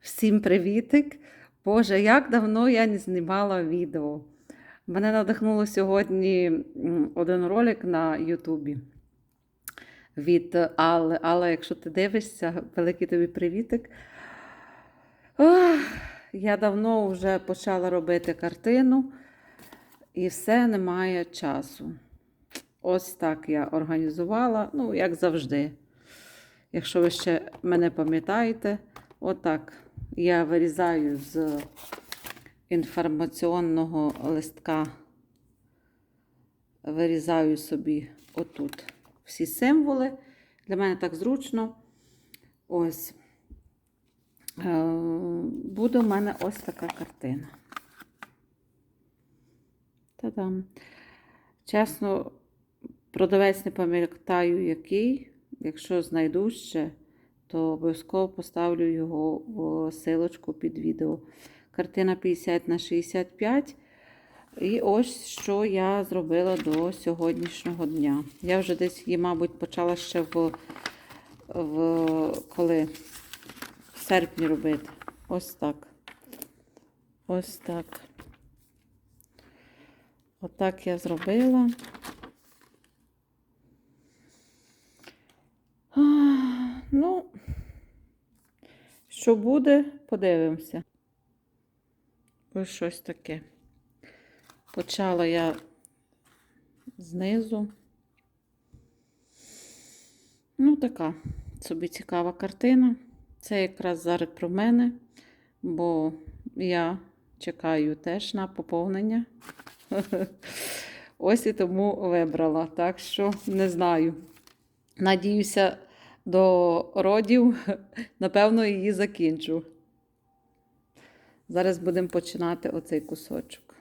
Всім привітик! Боже, як давно я не знімала відео. Мене надихнуло сьогодні один ролик на Ютубі від Алли. Алла, якщо ти дивишся, великий тобі привітик. Ох, я давно вже почала робити картину, і все немає часу. Ось так я організувала, ну, як завжди. Якщо ви ще мене пам'ятаєте, отак я вирізаю з інформаційного листка, вирізаю собі отут всі символи. Для мене так зручно. Ось. Е, Буде у мене ось така картина. Та-дам. Чесно, продавець не пам'ятаю, який. Якщо знайду ще, то обов'язково поставлю його в силочку під відео. Картина 50 на 65. І ось що я зробила до сьогоднішнього дня. Я вже десь її, мабуть, почала ще в, в коли в серпні робити. Ось так. Ось так. Отак я зробила. А, Ну, що буде, подивимося. Ось щось таке. Почала я знизу. Ну, така собі цікава картина. Це якраз зараз про мене, бо я чекаю теж на поповнення. Ось і тому вибрала. Так що не знаю. Надіюся, до родів, напевно, її закінчу. Зараз будемо починати оцей кусочок.